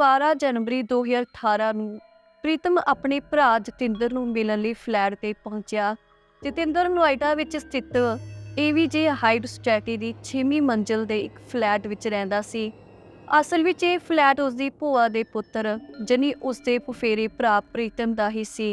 12 ਜਨਵਰੀ 2018 ਨੂੰ ਪ੍ਰੀਤਮ ਆਪਣੇ ਭਰਾ ਜਤਿੰਦਰ ਨੂੰ ਮਿਲਣ ਲਈ ਫਲੈਟ ਤੇ ਪਹੁੰਚਿਆ। ਜਤਿੰਦਰ ਨੋਇਡਾ ਵਿੱਚ ਸਥਿਤ ਏਵੀਜੇ ਹਾਈਟ ਸਟੈਟੀ ਦੀ 6ਵੀਂ ਮੰਜ਼ਿਲ ਦੇ ਇੱਕ ਫਲੈਟ ਵਿੱਚ ਰਹਿੰਦਾ ਸੀ। ਅਸਲ ਵਿੱਚ ਇਹ ਫਲੈਟ ਉਸਦੀ ਭੂਆ ਦੇ ਪੁੱਤਰ ਜਨੀ ਉਸਦੇ ਫੁਫੇਰੇ ਭਰਾ ਪ੍ਰੀਤਮ ਦਾ ਹੀ ਸੀ।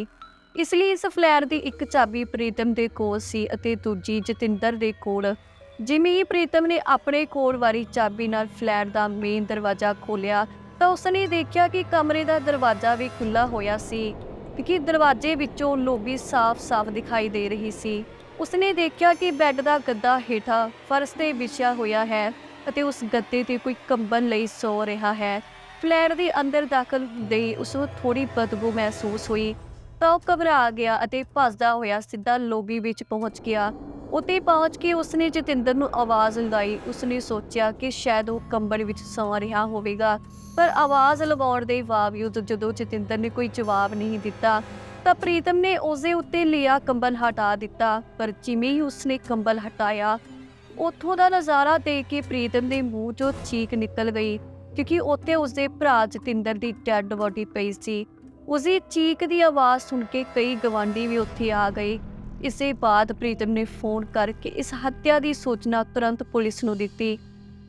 ਇਸ ਲਈ ਇਸ ਫਲੈਟ ਦੀ ਇੱਕ ਚਾਬੀ ਪ੍ਰੀਤਮ ਦੇ ਕੋਲ ਸੀ ਅਤੇ ਦੂਜੀ ਜਤਿੰਦਰ ਦੇ ਕੋਲ। ਜਿਵੇਂ ਹੀ ਪ੍ਰੀਤਮ ਨੇ ਆਪਣੇ ਕੋਲ ਵਾਲੀ ਚਾਬੀ ਨਾਲ ਫਲੈਟ ਦਾ ਮੇਨ ਦਰਵਾਜ਼ਾ ਖੋਲ੍ਹਿਆ ਤਾਂ ਉਸਨੇ ਦੇਖਿਆ ਕਿ ਕਮਰੇ ਦਾ ਦਰਵਾਜ਼ਾ ਵੀ ਖੁੱਲਾ ਹੋਇਆ ਸੀ ਕਿਉਂਕਿ ਦਰਵਾਜ਼ੇ ਵਿੱਚੋਂ ਲੋਬੀ ਸਾਫ਼-ਸਾਫ਼ ਦਿਖਾਈ ਦੇ ਰਹੀ ਸੀ। ਉਸਨੇ ਦੇਖਿਆ ਕਿ ਬੈੱਡ ਦਾ ਗੱਦਾ ਹੇਠਾਂ ਫਰਸ਼ ਤੇ ਵਿਛਿਆ ਹੋਇਆ ਹੈ ਅਤੇ ਉਸ ਗੱਦੇ ਤੇ ਕੋਈ ਕੰਬਣ ਲਈ ਸੋ ਰਿਹਾ ਹੈ। ਫਲੈਟ ਦੇ ਅੰਦਰ ਦਾਖਲ ਹੁੰਦੇ ਹੀ ਉਸ ਨੂੰ ਥੋੜੀ ਬਦਬੂ ਮਹਿਸੂਸ ਹੋਈ। ਤਾਂ ਉਹ ਘਬਰਾ ਗਿਆ ਅਤੇ ਭੱਜਦਾ ਹੋਇਆ ਸਿੱਧਾ ਲੋਬੀ ਵਿੱਚ ਪਹੁੰਚ ਗਿਆ। ਉੱਥੇ ਪਹੁੰਚ ਕੇ ਉਸਨੇ ਜਤਿੰਦਰ ਨੂੰ ਆਵਾਜ਼ ਲਗਾਈ। ਉਸਨੇ ਸੋਚਿਆ ਕਿ ਸ਼ਾਇਦ ਉਹ ਕੰਬਲ ਵਿੱਚ ਸੌਂ ਰਿਹਾ ਹੋਵੇਗਾ। ਪਰ ਆਵਾਜ਼ ਲਗਾਉਣ ਦੇ ਬਾਵਜੂਦ ਜਦੋਂ ਜਤਿੰਦਰ ਨੇ ਕੋਈ ਜਵਾਬ ਨਹੀਂ ਦਿੱਤਾ, ਤਾਂ ਪ੍ਰੀਤਮ ਨੇ ਉਸਦੇ ਉੱਤੇ ਲਿਆ ਕੰਬਲ ਹਟਾ ਦਿੱਤਾ। ਪਰ ਜਿਵੇਂ ਹੀ ਉਸਨੇ ਕੰਬਲ ਹਟਾਇਆ, ਉੱਥੋਂ ਦਾ ਨਜ਼ਾਰਾ ਦੇਖ ਕੇ ਪ੍ਰੀਤਮ ਦੇ ਮੂੰਹ 'ਚੋਂ ਚੀਕ ਨਿਕਲ ਗਈ, ਕਿਉਂਕਿ ਉੱਥੇ ਉਸਦੇ ਭਰਾ ਜਤਿੰਦਰ ਦੀ ਡੈੱਡ ਬੋਡੀ ਪਈ ਸੀ। ਉਸਦੀ ਚੀਕ ਦੀ ਆਵਾਜ਼ ਸੁਣ ਕੇ ਕਈ ਗਵਾਂਢੀ ਵੀ ਉੱਥੇ ਆ ਗਏ। ਇਸੇ ਬਾਅਦ ਪ੍ਰੀਤਮ ਨੇ ਫੋਨ ਕਰਕੇ ਇਸ ਹੱਤਿਆ ਦੀ ਸੂਚਨਾ ਤੁਰੰਤ ਪੁਲਿਸ ਨੂੰ ਦਿੱਤੀ।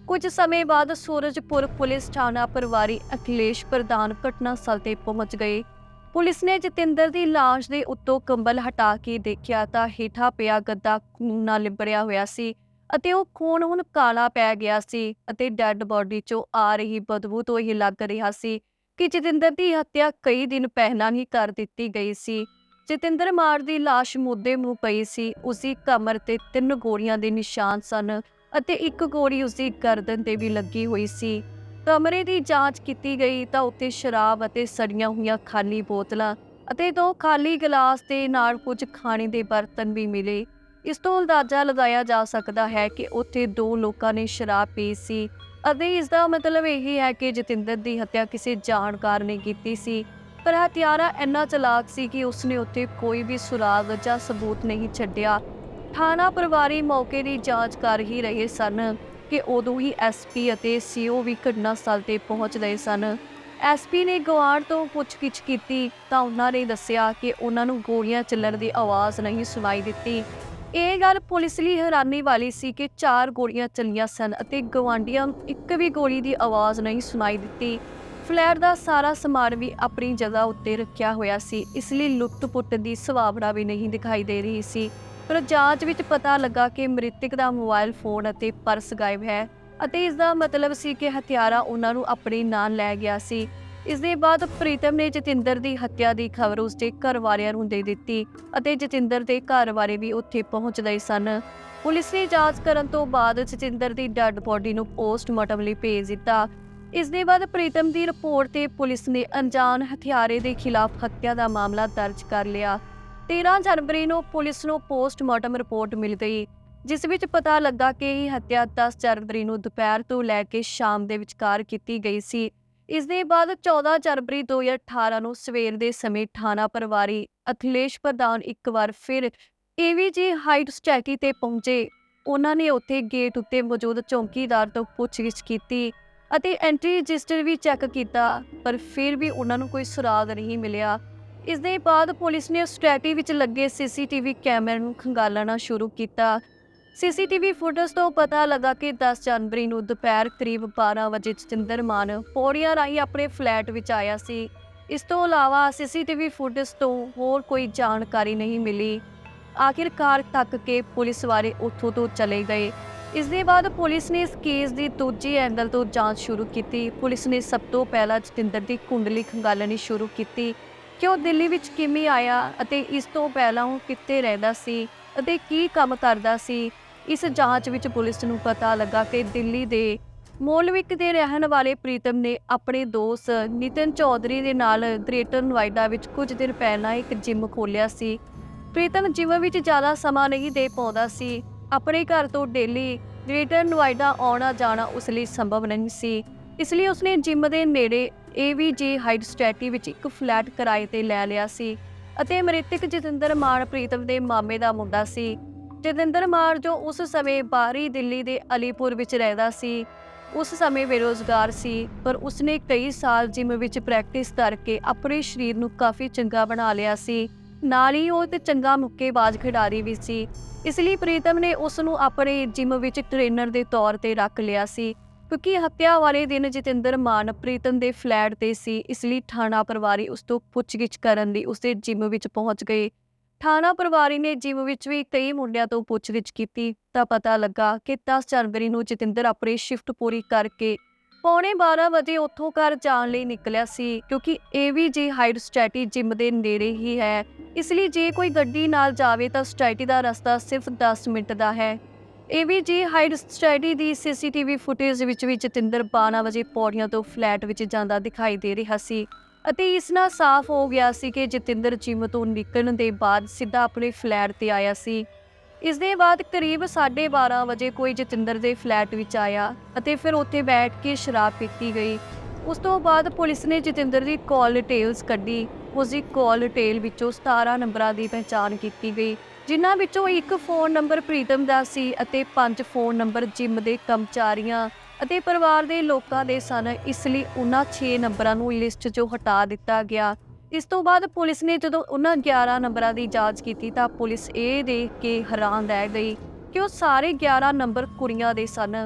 ਕੁਝ ਸਮੇਂ ਬਾਅਦ ਸੂਰਜਪੁਰ ਪੁਲਿਸ ਥਾਣਾ ਪਰਿਵਾਰੀ ਅਖਿਲੇਸ਼ ਪ੍ਰਧਾਨ ਘਟਨਾ ਸਥਲ ਤੇ ਪਹੁੰਚ ਗਏ। ਪੁਲਿਸ ਨੇ ਜਤਿੰਦਰ ਦੀ ਲਾਸ਼ ਦੇ ਉੱਤੋਂ ਕੰਬਲ ਹਟਾ ਕੇ ਦੇਖਿਆ ਤਾਂ ਹੇਠਾਂ ਪਿਆ ਗੱਦਾ ਖੂਨ ਨਾਲ ਲਿਬੜਿਆ ਹੋਇਆ ਸੀ ਅਤੇ ਉਹ ਖੂਨ ਹੁਣ ਕਾਲਾ ਪੈ ਗਿਆ ਸੀ ਅਤੇ ਡੈੱਡ ਬਾਡੀ 'ਚੋਂ ਆ ਰਹੀ ਬਦਬੂ ਤੋਂ ਇਹ ਲੱਗ ਰਿਹਾ ਸੀ ਕਿ ਜਤਿੰਦਰ ਦੀ ਹੱਤਿਆ ਕਈ ਦਿਨ ਪਹਿਲਾਂ ਹੀ ਕਰ ਦਿੱਤੀ ਗਈ ਸੀ। ਜਤਿੰਦਰ ਮਾਰ ਦੀ ਲਾਸ਼ ਮੁੱਦੇ ਮੂੰਹ ਪਈ ਸੀ। ਉਸਦੀ ਕਮਰ ਤੇ ਤਿੰਨ ਗੋਲੀਆਂ ਦੇ ਨਿਸ਼ਾਨ ਸਨ ਅਤੇ ਇੱਕ ਗੋਲੀ ਉਸਦੀ ਗਰਦਨ ਤੇ ਵੀ ਲੱਗੀ ਹੋਈ ਸੀ। ਕਮਰੇ ਦੀ ਜਾਂਚ ਕੀਤੀ ਗਈ ਤਾਂ ਉੱਥੇ ਸ਼ਰਾਬ ਅਤੇ ਸੜੀਆਂ ਹੋਈਆਂ ਖਾਲੀ ਬੋਤਲਾਂ ਅਤੇ ਦੋ ਖਾਲੀ ਗਲਾਸ ਤੇ ਨਾਲ ਕੁਝ ਖਾਣੇ ਦੇ ਬਰਤਨ ਵੀ ਮਿਲੇ। ਇਸ ਤੋਂ ਅੰਦਾਜ਼ਾ ਲਗਾਇਆ ਜਾ ਸਕਦਾ ਹੈ ਕਿ ਉੱਥੇ ਦੋ ਲੋਕਾਂ ਨੇ ਸ਼ਰਾਬ ਪੀ ਸੀ ਅਤੇ ਇਸ ਦਾ ਮਤਲਬ ਇਹ ਹੈ ਕਿ ਜਤਿੰਦਰ ਦੀ ਹੱਤਿਆ ਕਿਸੇ ਜਾਣਕਾਰ ਨੇ ਕੀਤੀ ਸੀ। ਪਰ ਹਥਿਆਰਾ ਇੰਨਾ ਚਲਾਕ ਸੀ ਕਿ ਉਸਨੇ ਉੱਥੇ ਕੋਈ ਵੀ ਸੁਰਾਗ ਜਾਂ ਸਬੂਤ ਨਹੀਂ ਛੱਡਿਆ। ਥਾਣਾ ਪਰਿਵਾਰੀ ਮੌਕੇ ਦੀ ਜਾਂਚ ਕਰ ਹੀ ਰਹੇ ਸਨ ਕਿ ਉਦੋਂ ਹੀ ਐਸਪੀ ਅਤੇ ਸੀਓ ਵੀ ਘਟਨਾ ਸਥਲ ਤੇ ਪਹੁੰਚ ਗਏ ਸਨ। ਐਸਪੀ ਨੇ ਗਵਾਂਢ ਤੋਂ ਪੁੱਛਗਿੱਛ ਕੀਤੀ ਤਾਂ ਉਹਨਾਂ ਨੇ ਦੱਸਿਆ ਕਿ ਉਹਨਾਂ ਨੂੰ ਗੋਲੀਆਂ ਚੱਲਣ ਦੀ ਆਵਾਜ਼ ਨਹੀਂ ਸੁਣਾਈ ਦਿੱਤੀ। ਇਹ ਗੱਲ ਪੁਲਿਸ ਲਈ ਹੈਰਾਨੀ ਵਾਲੀ ਸੀ ਕਿ ਚਾਰ ਗੋਲੀਆਂ ਚੱਲੀਆਂ ਸਨ ਅਤੇ ਗਵਾਂਢੀਆਂ ਇੱਕ ਵੀ ਗੋਲੀ ਦੀ ਆਵਾਜ਼ ਨਹੀਂ ਸੁਣਾਈ ਦਿੱਤੀ। ਫਲੈਟ ਦਾ ਸਾਰਾ ਸਮਾਨ ਵੀ ਆਪਣੀ ਜਗ੍ਹਾ ਉੱਤੇ ਰੱਖਿਆ ਹੋਇਆ ਸੀ। ਇਸ ਲਈ ਲੁੱਟ-ਪੁੱਟ ਦੀ ਸੰਭਾਵਨਾ ਵੀ ਨਹੀਂ ਦਿਖਾਈ ਦੇ ਰਹੀ ਸੀ। ਪਰ ਜਾਂਚ ਵਿੱਚ ਪਤਾ ਲੱਗਾ ਕਿ ਮ੍ਰਿਤਕ ਦਾ ਮੋਬਾਈਲ ਫੋਨ ਅਤੇ ਪਰਸ ਗਾਇਬ ਹੈ ਅਤੇ ਇਸ ਦਾ ਮਤਲਬ ਸੀ ਕਿ ਹਥਿਆਰਾ ਉਹਨਾਂ ਨੂੰ ਆਪਣੇ ਨਾਲ ਲੈ ਗਿਆ ਸੀ। ਇਸ ਦੇ ਬਾਅਦ ਪ੍ਰੀਤਮ ਨੇ ਜਤਿੰਦਰ ਦੀ ਹੱਤਿਆ ਦੀ ਖਬਰ ਉਸਦੇ ਘਰ ਵਾਲਿਆਂ ਨੂੰ ਦੇ ਦਿੱਤੀ ਅਤੇ ਜਤਿੰਦਰ ਦੇ ਘਰ ਵਾਲੇ ਵੀ ਉੱਥੇ ਪਹੁੰਚ ਗਏ ਸਨ। ਪੁਲਿਸ ਨੇ ਜਾਂਚ ਕਰਨ ਤੋਂ ਬਾਅਦ ਜਤਿੰਦਰ ਦੀ ਡੈੱਡ ਬੋਡੀ ਨੂੰ ਪੋਸਟਮਾਰਟਮ ਲਈ ਭੇਜ ਦਿੱਤਾ ਇਸ ਦੇ ਬਾਅਦ ਪ੍ਰੀਤਮ ਦੀ ਰਿਪੋਰਟ ਤੇ ਪੁਲਿਸ ਨੇ ਅਣਜਾਣ ਹਥਿਆਰੇ ਦੇ ਖਿਲਾਫ ਹੱਤਿਆ ਦਾ ਮਾਮਲਾ ਦਰਜ ਕਰ ਲਿਆ। 13 ਜਨਵਰੀ ਨੂੰ ਪੁਲਿਸ ਨੂੰ ਪੋਸਟਮਾਰਟਮ ਰਿਪੋਰਟ ਮਿਲ ਗਈ, ਜਿਸ ਵਿੱਚ ਪਤਾ ਲੱਗਾ ਕਿ ਇਹ ਹੱਤਿਆ 10 ਜਨਵਰੀ ਨੂੰ ਦੁਪਹਿਰ ਤੋਂ ਲੈ ਕੇ ਸ਼ਾਮ ਦੇ ਵਿਚਕਾਰ ਕੀਤੀ ਗਈ ਸੀ। ਇਸ ਦੇ ਬਾਅਦ 14 ਜਨਵਰੀ 2018 ਨੂੰ ਸਵੇਰ ਦੇ ਸਮੇਂ ਥਾਣਾ ਪਰਿਵਾਰੀ ਅਖਿਲੇਸ਼ ਪ੍ਰਧਾਨ ਇੱਕ ਵਾਰ ਫਿਰ ਏਵੀਜੀ ਹਾਈਟਸ ਚੈਕੀ ਤੇ ਪਹੁੰਚੇ। ਉਹਨਾਂ ਨੇ ਉੱਥੇ ਗੇਟ ਉੱਤੇ ਮੌਜੂਦ ਚੌਕੀਦਾਰ ਤੋਂ ਪੁੱਛਗਿੱਛ ਕੀਤੀ। ਅਤੇ ਐਂਟਰੀ ਰਜਿਸਟਰ ਵੀ ਚੈੱਕ ਕੀਤਾ, ਪਰ ਫਿਰ ਵੀ ਉਹਨਾਂ ਨੂੰ ਕੋਈ ਸੁਰਾਗ ਨਹੀਂ ਮਿਲਿਆ। ਇਸ ਦੇ ਬਾਅਦ ਪੁਲਿਸ ਨੇ ਸਟ੍ਰੈਟੀ ਵਿੱਚ ਲੱਗੇ ਸੀਸੀਟੀਵੀ ਕੈਮਰੇ ਨੂੰ ਖੰਗਾਲਣਾ ਸ਼ੁਰੂ ਕੀਤਾ। ਸੀਸੀਟੀਵੀ ਫੁਟੇਜ ਤੋਂ ਪਤਾ ਲੱਗਾ ਕਿ 10 ਜਨਵਰੀ ਨੂੰ ਦੁਪਹਿਰ ਕਰੀਬ 12 ਵਜੇ ਜਤਿੰਦਰ ਮਾਨ ਪੌੜੀਆਂ ਰਾਹੀਂ ਆਪਣੇ ਫਲੈਟ ਵਿੱਚ ਆਇਆ ਸੀ। ਇਸ ਤੋਂ ਇਲਾਵਾ ਸੀਸੀਟੀਵੀ ਫੁਟੇਜ ਤੋਂ ਹੋਰ ਕੋਈ ਜਾਣਕਾਰੀ ਨਹੀਂ ਮਿਲੀ। ਆਖਿਰਕਾਰ ਤੱਕ ਕੇ ਪੁਲਿਸ ਵਾਲੇ ਉੱਥੋਂ ਤੋਂ ਚਲੇ ਗਏ। ਇਸ ਦੇ ਬਾਅਦ ਪੁਲਿਸ ਨੇ ਇਸ ਕੇਸ ਦੀ ਦੂਜੀ ਐਂਗਲ ਤੋਂ ਜਾਂਚ ਸ਼ੁਰੂ ਕੀਤੀ। ਪੁਲਿਸ ਨੇ ਸਭ ਤੋਂ ਪਹਿਲਾਂ ਜਤਿੰਦਰ ਦੀ ਕੁੰਡਲੀ ਖੰਗਾਲਣੀ ਸ਼ੁਰੂ ਕੀਤੀ ਕਿ ਉਹ ਦਿੱਲੀ ਵਿੱਚ ਕਿਵੇਂ ਆਇਆ ਅਤੇ ਇਸ ਤੋਂ ਪਹਿਲਾਂ ਉਹ ਕਿੱਥੇ ਰਹਿੰਦਾ ਸੀ ਅਤੇ ਕੀ ਕੰਮ ਕਰਦਾ ਸੀ। ਇਸ ਜਾਂਚ ਵਿੱਚ ਪੁਲਿਸ ਨੂੰ ਪਤਾ ਲੱਗਾ ਕਿ ਦਿੱਲੀ ਦੇ ਮੋਲਵਿਕ ਦੇ ਰਹਿਣ ਵਾਲੇ ਪ੍ਰੀਤਮ ਨੇ ਆਪਣੇ ਦੋਸਤ ਨਿਤਨ ਚੌਧਰੀ ਦੇ ਨਾਲ ਗ੍ਰੇਟਰ ਨੋਇਡਾ ਵਿੱਚ ਕੁਝ ਦਿਨ ਪਹਿਲਾਂ ਇੱਕ ਜਿਮ ਖੋਲ੍ਹਿਆ ਸੀ। ਪ੍ਰੀਤਮ ਜਿਮ ਵਿੱਚ ਜ਼ਿਆਦਾ ਸਮਾਂ ਨਹੀਂ ਦੇ ਪਾਉਂਦਾ ਸੀ। ਆਪਣੇ ਘਰ ਤੋਂ ਡੇਲੀ ਗ੍ਰੇਟਰ ਨੋਇਡਾ ਆਉਣਾ ਜਾਣਾ ਉਸ ਲਈ ਸੰਭਵ ਨਹੀਂ ਸੀ। ਇਸ ਲਈ ਉਸਨੇ ਜਿਮ ਦੇ ਨੇੜੇ ਏਵੀਜੀ ਹਾਈਟ ਸਟੈਟੀ ਵਿੱਚ ਇੱਕ ਫਲੈਟ ਕਿਰਾਏ ਤੇ ਲੈ ਲਿਆ ਸੀ ਅਤੇ ਮ੍ਰਿਤਕ ਜਤਿੰਦਰ ਮਾਨ ਪ੍ਰੀਤਮ ਦੇ ਮਾਮੇ ਦਾ ਮੁੰਡਾ ਸੀ। ਜਤਿੰਦਰ ਮਾਨ ਜੋ ਉਸ ਸਮੇਂ ਬਾਹਰੀ ਦਿੱਲੀ ਦੇ ਅਲੀਪੁਰ ਵਿੱਚ ਰਹਿੰਦਾ ਸੀ, ਉਸ ਸਮੇਂ ਬੇਰੋਜ਼ਗਾਰ ਸੀ, ਪਰ ਉਸਨੇ ਕਈ ਸਾਲ ਜਿਮ ਵਿੱਚ ਪ੍ਰੈਕਟਿਸ ਕਰਕੇ ਆਪਣੇ ਸਰੀਰ ਨੂੰ ਕਾਫੀ ਚੰਗਾ ਬਣਾ ਲਿਆ ਸੀ। ਨਾਲ ਹੀ ਉਹ ਤੇ ਚੰਗਾ ਮੁੱਕੇਬਾਜ਼ ਖਿਡਾਰੀ ਵੀ ਸੀ। ਇਸ ਲਈ ਪ੍ਰੀਤਮ ਨੇ ਉਸ ਨੂੰ ਆਪਣੇ ਜਿਮ ਵਿੱਚ ਟ੍ਰੇਨਰ ਦੇ ਤੌਰ ਤੇ ਰੱਖ ਲਿਆ ਸੀ, ਕਿਉਂਕਿ ਹੱਤਿਆ ਵਾਲੇ ਦਿਨ ਜਤਿੰਦਰ ਮਾਨ ਪ੍ਰੀਤਮ ਦੇ ਫਲੈਟ ਤੇ ਸੀ, ਇਸ ਲਈ ਥਾਣਾ ਪਰਿਵਾਰੀ ਉਸ ਤੋਂ ਪੁੱਛਗਿੱਛ ਕਰਨ ਲਈ ਉਸਦੇ ਜਿਮ ਵਿੱਚ ਪਹੁੰਚ ਗਏ। ਥਾਣਾ ਪਰਿਵਾਰੀ ਨੇ ਜਿਮ ਵਿੱਚ ਵੀ ਕਈ ਮੁੰਡਿਆਂ ਤੋਂ ਪੁੱਛਗਿੱਛ ਕੀਤੀ, ਤਾਂ ਪਤਾ ਲੱਗਾ ਕਿ 10 ਜਨਵਰੀ ਨੂੰ ਜਤਿੰਦਰ ਆਪਣੀ ਸ਼ਿਫਟ ਪੂਰੀ ਕਰਕੇ ਪੌਣੇ 12 ਵਜੇ ਉੱਥੋਂ ਘਰ ਜਾਣ ਲਈ ਨਿਕਲਿਆ ਸੀ, ਕਿਉਂਕਿ ਏਵੀਜੀ ਹਾਈਡ ਸਟ੍ਰੈਟੀ ਜਿਮ ਦੇ ਨੇੜੇ ਹੀ ਹੈ। ਇਸ ਲਈ ਜੇ ਕੋਈ ਗੱਡੀ ਨਾਲ ਜਾਵੇ ਤਾਂ ਸਟ੍ਰੈਟੀ ਦਾ ਰਸਤਾ ਸਿਰਫ 10 ਮਿੰਟ ਦਾ ਹੈ। ਏ ਵੀ ਜੀ ਹਾਈਡ ਸਟ੍ਰੈਟੀ ਦੀ ਸੀਸੀਟੀਵੀ ਫੁਟੇਜ ਵਿੱਚ ਵੀ ਜਤਿੰਦਰ 12 ਵਜੇ ਪੌੜੀਆਂ ਤੋਂ ਫਲੈਟ ਵਿੱਚ ਜਾਂਦਾ ਦਿਖਾਈ ਦੇ ਰਿਹਾ ਸੀ ਅਤੇ ਇਸ ਨਾਲ ਸਾਫ਼ ਹੋ ਗਿਆ ਸੀ ਕਿ ਜਤਿੰਦਰ ਜਿਮ ਤੋਂ ਨਿਕਲਣ ਦੇ ਬਾਅਦ ਸਿੱਧਾ ਆਪਣੇ ਫਲੈਟ ਤੇ ਆਇਆ ਸੀ। ਇਸ ਦੇ ਬਾਅਦ ਕਰੀਬ 12:30 ਵਜੇ ਕੋਈ ਜਤਿੰਦਰ ਦੇ ਫਲੈਟ ਵਿੱਚ ਆਇਆ ਅਤੇ ਫਿਰ ਉੱਥੇ ਬੈਠ ਕੇ ਸ਼ਰਾਬ ਪੀਤੀ ਗਈ। ਉਸ ਤੋਂ ਬਾਅਦ ਪੁਲਿਸ ਨੇ ਜਤਿੰਦਰ ਦੀ ਕਾਲ ਡਿਟੇਲਸ ਕੱਢੀ। ਉਸ ਦੀ ਕਾਲ ਡਿਟੇਲ ਵਿੱਚੋਂ 17 ਨੰਬਰਾਂ ਦੀ ਪਹਿਚਾਣ ਕੀਤੀ ਗਈ, ਜਿਨ੍ਹਾਂ ਵਿੱਚੋਂ ਇੱਕ ਫੋਨ ਨੰਬਰ ਪ੍ਰੀਤਮ ਦਾ ਸੀ ਅਤੇ ਪੰਜ ਫੋਨ ਨੰਬਰ ਜਿਮ ਦੇ ਕਰਮਚਾਰੀਆਂ ਅਤੇ ਪਰਿਵਾਰ ਦੇ ਲੋਕਾਂ ਦੇ ਸਨ, ਇਸ ਲਈ ਉਹਨਾਂ 6 ਨੰਬਰਾਂ ਨੂੰ ਲਿਸਟ 'ਚੋਂ ਹਟਾ ਦਿੱਤਾ ਗਿਆ। ਇਸ ਤੋਂ ਬਾਅਦ ਪੁਲਿਸ ਨੇ ਜਦੋਂ ਉਹਨਾਂ 11 ਨੰਬਰਾਂ ਦੀ ਜਾਂਚ ਕੀਤੀ ਤਾਂ ਪੁਲਿਸ ਇਹ ਦੇਖ ਕੇ ਹੈਰਾਨ ਰਹਿ ਗਈ ਕਿ ਉਹ ਸਾਰੇ 11 ਨੰਬਰ ਕੁੜੀਆਂ ਦੇ ਸਨ।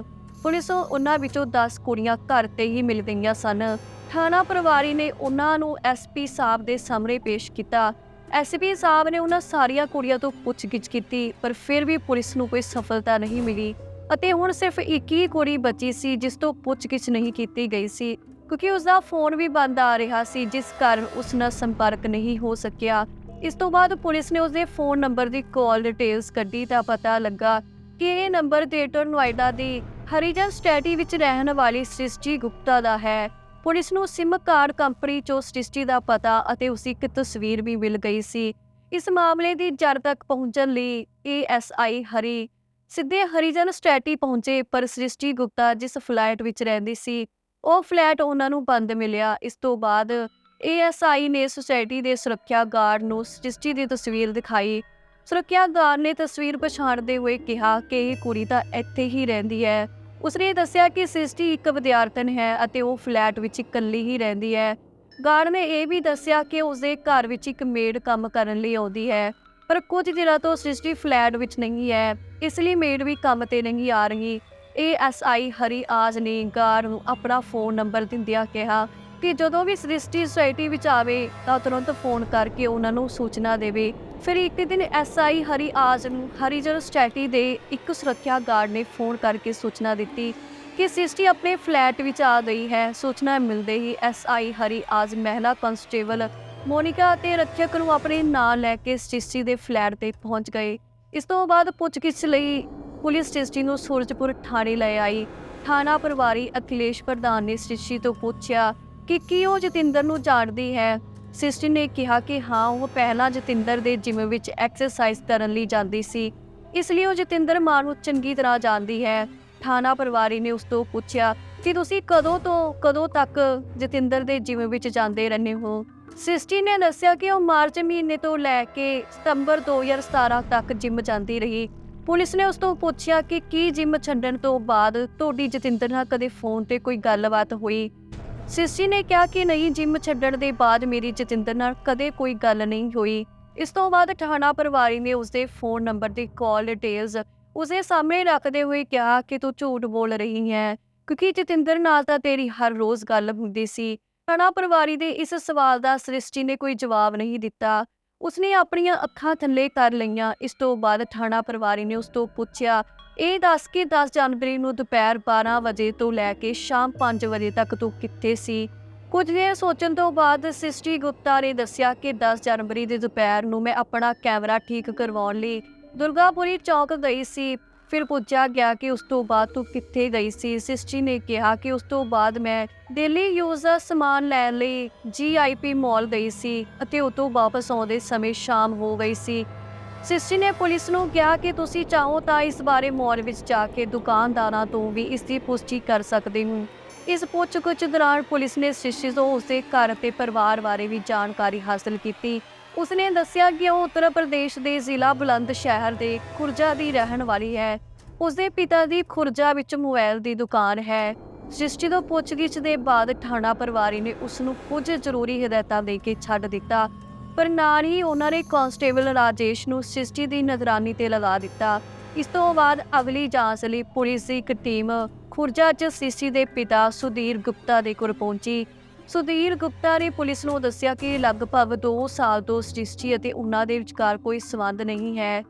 ਪੁਲਿਸ ਉਹਨਾਂ ਵਿੱਚੋਂ 10 ਕੁੜੀਆਂ ਘਰ ਤੇ ਹੀ ਮਿਲ ਗਈਆਂ ਸਨ। ਥਾਣਾ ਪ੍ਰਵਾਰੀ ਨੇ ਉਹਨਾਂ ਨੂੰ ਐਸਪੀ ਸਾਹਿਬ ਦੇ ਸਾਹਮਣੇ ਪੇਸ਼ ਕੀਤਾ। ਐਸਪੀ ਸਾਹਿਬ ਨੇ ਉਹਨਾਂ ਸਾਰੀਆਂ ਕੁੜੀਆਂ ਤੋਂ ਪੁੱਛਗਿੱਛ ਕੀਤੀ, ਪਰ ਫਿਰ ਵੀ ਪੁਲਿਸ ਨੂੰ ਕੋਈ ਸਫਲਤਾ ਨਹੀਂ ਮਿਲੀ। ਅਤੇ ਹੁਣ ਸਿਰਫ ਇੱਕ ਹੀ ਕੁੜੀ ਬਚੀ ਸੀ, ਜਿਸ ਤੋਂ ਪੁੱਛਗਿੱਛ ਨਹੀਂ ਕੀਤੀ ਗਈ ਸੀ। ਕਿਉਂਕਿ ਉਸ ਦਾ ਫੋਨ ਵੀ ਬੰਦ ਆ ਰਿਹਾ ਸੀ, ਜਿਸ ਕਾਰਨ ਉਸ ਨਾਲ ਸੰਪਰਕ ਨਹੀਂ ਹੋ ਸਕਿਆ। ਇਸ ਤੋਂ ਬਾਅਦ ਪੁਲਿਸ ਨੇ ਉਸ ਦੇ ਫੋਨ ਨੰਬਰ ਦੀ ਕਾਲ ਡਿਟੇਲਸ ਕੱਢੀ ਤਾਂ ਪਤਾ ਲੱਗਾ ਕਿ ਇਹ ਨੰਬਰ ਗ੍ਰੇਟਰ ਨੋਇਡਾ ਦੀ ਹਰੀਜਨ ਸਟੇਟੀ ਵਿੱਚ ਰਹਿਣ ਵਾਲੀ ਸ੍ਰਿਸ਼ਟੀ ਗੁਪਤਾ ਦਾ ਹੈ। ਪੁਲਿਸ ਨੂੰ ਸਿਮ ਕਾਰਡ ਕੰਪਨੀ ਚੋਂ ਸ੍ਰਿਸ਼ਟੀ ਦਾ ਪਤਾ ਅਤੇ ਉਸ ਇੱਕ ਤਸਵੀਰ ਵੀ ਮਿਲ ਗਈ ਸੀ। ਇਸ ਮਾਮਲੇ ਦੀ ਜੜ ਤੱਕ ਪਹੁੰਚਣ ਲਈ ਏਐਸਆਈ ਹਰੀ ਸਿੱਧੇ ਹਰੀਜਨ ਸਟੇਟੀ ਪਹੁੰਚੇ, ਪਰ ਸ੍ਰਿਸ਼ਟੀ ਗੁਪਤਾ ਜਿਸ ਫਲੈਟ ਵਿੱਚ ਰਹਿੰਦੀ ਸੀ ਉਹ ਫਲੈਟ ਉਹਨਾਂ ਨੂੰ ਬੰਦ ਮਿਲਿਆ। ਇਸ ਤੋਂ ਬਾਅਦ ਏਐਸਆਈ ਨੇ ਸੁਸਾਇਟੀ ਦੇ ਸੁਰੱਖਿਆ ਗਾਰਡ ਨੂੰ ਸ੍ਰਿਸ਼ਟੀ ਦੀ ਤਸਵੀਰ ਦਿਖਾਈ। ਸੁਰੱਖਿਆ ਗਾਰਡ ਨੇ ਤਸਵੀਰ ਪਛਾਣਦੇ ਹੋਏ ਕਿਹਾ ਕਿ ਇਹ ਕੁੜੀ ਤਾਂ ਇੱਥੇ ਹੀ ਰਹਿੰਦੀ ਹੈ। ਉਸਨੇ ਦੱਸਿਆ ਕਿ ਸ੍ਰਿਸ਼ਟੀ ਇੱਕ ਵਿਦਿਆਰਥਣ ਹੈ ਅਤੇ ਉਹ ਫਲੈਟ ਵਿੱਚ ਇਕੱਲੀ ਹੀ ਰਹਿੰਦੀ ਹੈ। ਗਾਰਡ ਨੇ ਇਹ ਵੀ ਦੱਸਿਆ ਕਿ ਉਸਦੇ ਘਰ ਵਿੱਚ ਇੱਕ ਮੇਡ ਕੰਮ ਕਰਨ ਲਈ ਆਉਂਦੀ ਹੈ, ਪਰ ਕੁਝ ਦਿਨਾਂ ਤੋਂ ਸ੍ਰਿਸ਼ਟੀ ਫਲੈਟ ਵਿੱਚ ਨਹੀਂ ਹੈ। ਇਸ ਲਈ ਮੇਡ ਵੀ ਕੰਮ ਤੇ ਨਹੀਂ ਆ ਰਹੀ। ਏਐਸਆਈ ਹਰੀ ਆਜ ਨੇ ਗਾਰਡ ਨੂੰ ਆਪਣਾ ਫੋਨ ਨੰਬਰ ਦਿੰਦਿਆਂ ਕਿਹਾ ਕਿ ਜਦੋਂ ਵੀ ਸ੍ਰਿਸ਼ਟੀ ਸੁਸਾਇਟੀ ਵਿੱਚ ਆਵੇ ਤਾਂ ਤੁਰੰਤ ਫੋਨ ਕਰਕੇ ਉਹਨਾਂ ਨੂੰ ਸੂਚਨਾ ਦੇਵੇ। ਫਿਰ ਇੱਕ ਦਿਨ ਐਸਆਈ ਹਰੀ ਆਜ ਨੂੰ ਹਰੀਜਨ ਸਟੈਟੀ ਦੇ ਇੱਕ ਸੁਰੱਖਿਆ ਗਾਰਡ ਨੇ ਫੋਨ ਕਰਕੇ ਸੂਚਨਾ ਦਿੱਤੀ ਕਿ ਸ੍ਰਿਸ਼ਟੀ ਆਪਣੇ ਫਲੈਟ ਵਿੱਚ ਆ ਗਈ ਹੈ। ਸੂਚਨਾ ਮਿਲਦੇ ਹੀ ਐਸਆਈ ਹਰੀ ਆਜ ਮਹਿਲਾ ਕਨਸਟੇਬਲ ਮੋਨਿਕਾ ਅਤੇ ਰੱਖਿਅਕ ਨੂੰ ਆਪਣੇ ਨਾਲ ਲੈ ਕੇ ਸ੍ਰਿਸ਼ਟੀ ਦੇ ਫਲੈਟ ਤੇ ਪਹੁੰਚ ਗਏ। ਇਸ ਤੋਂ ਬਾਅਦ ਪੁੱਛਗਿੱਛ ਲਈ ਪੁਲਿਸ ਸ੍ਰਿਸ਼ਟੀ ਨੂੰ ਸੂਰਜਪੁਰ ਥਾਣੇ ਲੈ ਆਈ। ਥਾਣਾ ਪਰਿਵਾਰੀ ਅਖਿਲੇਸ਼ ਪ੍ਰਧਾਨ ਨੇ ਸ੍ਰਿਸ਼ਟੀ ਤੋਂ ਪੁੱਛਿਆ ਕਿ ਕੀ ਉਹ ਜਤਿੰਦਰ ਨੂੰ ਜਾਣਦੀ ਹੈ? ਸ੍ਰਿਸ਼ਟੀ ਨੇ ਕਿਹਾ ਕਿ ਹਾਂ, ਉਹ ਪਹਿਲਾਂ ਜਤਿੰਦਰ ਦੇ ਜਿਮ ਵਿੱਚ ਐਕਸਰਸਾਈਜ਼ ਕਰਨ ਲਈ ਜਾਂਦੀ ਸੀ। ਇਸ ਲਈ ਉਹ ਜਤਿੰਦਰ ਮਾਂ ਨੂੰ ਚੰਗੀ ਤਰ੍ਹਾਂ ਜਾਣਦੀ ਹੈ। ਥਾਣਾ ਪਰਿਵਾਰੀ ਨੇ ਉਸ ਤੋਂ ਪੁੱਛਿਆ ਕਿ ਤੁਸੀਂ ਕਦੋਂ ਤੋਂ, ਕਦੋਂ ਤੱਕ ਜਤਿੰਦਰ ਦੇ ਜਿਮ ਵਿੱਚ ਜਾਂਦੇ ਰਹਿੰਦੇ ਹੋ? ਸਿਸਟੀ ਨੇ ਦੱਸਿਆ ਕਿ ਉਹ ਮਾਰਚ ਮਹੀਨੇ ਤੋਂ ਲੈ ਕੇ ਸਤੰਬਰ 2017 ਤੱਕ ਜਿਮ ਜਾਂਦੀ ਰਹੀ। ਪੁਲਿਸ ਨੇ ਉਸ ਤੋਂ ਪੁੱਛਿਆ ਕਿ ਕੀ ਜਿਮ ਛੱਡਣ ਤੋਂ ਬਾਅਦ ਤੁਹਾਡੀ ਜਤਿੰਦਰ ਨਾਲ ਕਦੇ ਫੋਨ ਤੇ ਕੋਈ ਗੱਲਬਾਤ ਹੋਈ? ਸਿਸੀ ਨੇ ਕਿਹਾ ਕਿ ਨਹੀਂ, ਜਿਮ ਛੱਡਣ ਦੇ ਬਾਅਦ ਮੇਰੀ ਜਤਿੰਦਰ ਨਾਲ ਕਦੇ ਕੋਈ ਗੱਲ ਨਹੀਂ ਹੋਈ। ਇਸ ਤੋਂ ਬਾਅਦ ਠਾਣਾ ਪਰਿਵਾਰੀ ਨੇ ਉਸਦੇ ਫੋਨ ਨੰਬਰ ਦੀ ਕਾਲ ਡਿਟੇਲਸ ਉਸਦੇ ਸਾਹਮਣੇ ਰੱਖਦੇ ਹੋਏ ਕਿਹਾ ਕਿ ਤੂੰ ਝੂਠ ਬੋਲ ਰਹੀ ਹੈ, ਕਿਉਂਕਿ ਜਤਿੰਦਰ ਨਾਲ ਤਾਂ ਤੇਰੀ ਹਰ ਰੋਜ਼ ਗੱਲ ਹੁੰਦੀ ਸੀ। ਥਾਣਾ ਪਰਿਵਾਰੀ ਦੇ ਇਸ ਸਵਾਲ ਦਾ ਸ੍ਰਿਸ਼ਟੀ ਨੇ ਕੋਈ ਜਵਾਬ ਨਹੀਂ ਦਿੱਤਾ। ਉਸਨੇ ਆਪਣੀਆਂ ਅੱਖਾਂ ਥੱਲੇ ਕਰ ਲਈਆਂ। ਇਸ ਤੋਂ ਬਾਅਦ ਥਾਣਾ ਪਰਿਵਾਰੀ ਨੇ ਉਸ ਤੋਂ ਪੁੱਛਿਆ, ਇਹ ਦੱਸ ਕੇ 10 ਜਨਵਰੀ ਨੂੰ ਦੁਪਹਿਰ 12 ਵਜੇ ਤੋਂ ਲੈ ਕੇ ਸ਼ਾਮ 5 ਵਜੇ ਤੱਕ ਤੂੰ ਕਿੱਥੇ ਸੀ? ਕੁਝ ਦੇਰ ਸੋਚਣ ਤੋਂ ਬਾਅਦ ਸਿਸਟੀ ਗੁਪਤਾ ਨੇ ਦੱਸਿਆ ਕਿ 10 ਜਨਵਰੀ ਦੇ ਦੁਪਹਿਰ ਨੂੰ ਮੈਂ ਆਪਣਾ ਕੈਮਰਾ ਠੀਕ ਕਰਵਾਉਣ ਲਈ ਦੁਰਗਾਪੁਰੀ ਚੌਕ ਗਈ ਸੀ। ਫਿਰ ਪੁੱਛਿਆ ਗਿਆ ਕਿ ਉਸ ਤੋਂ ਬਾਅਦ ਤੂੰ ਕਿੱਥੇ ਗਈ ਸੀ? ਸਿਸਟੀ ਨੇ ਕਿਹਾ ਕਿ ਉਸ ਤੋਂ ਬਾਅਦ ਮੈਂ ਦਿੱਲੀ ਯੂਜ਼ ਦਾ ਸਮਾਨ ਲੈਣ ਲਈ ਜੀਆਈਪੀ ਮਾਲ ਗਈ ਸੀ ਅਤੇ ਉਤੋਂ ਵਾਪਸ ਆਉਂਦੇ ਸਮੇਂ ਸ਼ਾਮ ਹੋ ਗਈ ਸੀ। ਸਿਸਟੀ ਨੇ ਪੁਲਿਸ ਨੂੰ ਕਿਹਾ ਕਿ ਤੁਸੀਂ ਚਾਹੋ ਤਾਂ ਇਸ ਬਾਰੇ ਮਾਲ ਵਿੱਚ ਜਾ ਕੇ ਦੁਕਾਨਦਾਰਾਂ ਤੋਂ ਵੀ ਇਸ ਦੀ ਪੁਸ਼ਟੀ ਕਰ ਸਕਦੇ ਹੋ। ਇਸ ਪੁੱਛਗਿੱਛ ਦੌਰਾਨ ਪੁਲਿਸ ਨੇ ਸਿਸਟੀ ਤੋਂ ਉਸਦੇ ਘਰ ਅਤੇ ਪਰਿਵਾਰ ਬਾਰੇ ਵੀ ਜਾਣਕਾਰੀ ਹਾਸਲ ਕੀਤੀ। ਉਸਨੇ ਦੱਸਿਆ ਕਿ ਉਹ ਉੱਤਰ ਪ੍ਰਦੇਸ਼ ਦੇ ਜ਼ਿਲ੍ਹਾ ਬੁਲੰਦ ਸ਼ਹਿਰ ਦੇ ਖੁਰਜਾ ਦੀ ਰਹਿਣ ਵਾਲੀ ਹੈ। ਉਸਦੇ ਪਿਤਾ ਦੀ ਖੁਰਜਾ ਵਿੱਚ ਮੋਬਾਈਲ ਦੀ ਦੁਕਾਨ ਹੈ। ਸ੍ਰਿਸ਼ਟੀ ਤੋਂ ਪੁੱਛਗਿੱਛ ਦੇ ਬਾਅਦ ਥਾਣਾ ਪਰਿਵਾਰੀ ਨੇ ਉਸ ਨੂੰ ਕੁਝ ਜ਼ਰੂਰੀ ਹਦਾਇਤਾਂ ਦੇ ਕੇ ਛੱਡ ਦਿੱਤਾ, ਪਰ ਨਾਲ ਹੀ ਉਹਨਾਂ ਨੇ ਕਾਂਸਟੇਬਲ ਰਾਜੇਸ਼ ਨੂੰ ਸ੍ਰਿਸ਼ਟੀ ਦੀ ਨਿਗਰਾਨੀ ਤੇ ਲਗਾ ਦਿੱਤਾ। ਇਸ ਤੋਂ ਬਾਅਦ ਅਗਲੀ ਜਾਂਚ ਲਈ ਪੁਲਿਸ ਦੀ ਇੱਕ ਟੀਮ ਖੁਰਜਾ 'ਚ ਸ੍ਰਿਸ਼ਟੀ ਦੇ ਪਿਤਾ ਸੁਧੀਰ ਗੁਪਤਾ ਦੇ ਕੋਲ ਪਹੁੰਚੀ। ਸੁਧੀਰ ਗੁਪਤਾ ਨੇ ਪੁਲਿਸ ਨੂੰ ਦੱਸਿਆ ਕਿ ਲਗਭਗ 2 ਸਾਲ ਤੋਂ ਸ੍ਰਿਸ਼ਟੀ ਅਤੇ ਉਹਨਾਂ ਦੇ ਵਿਚਕਾਰ ਕੋਈ ਸੰਬੰਧ ਨਹੀਂ ਹੈ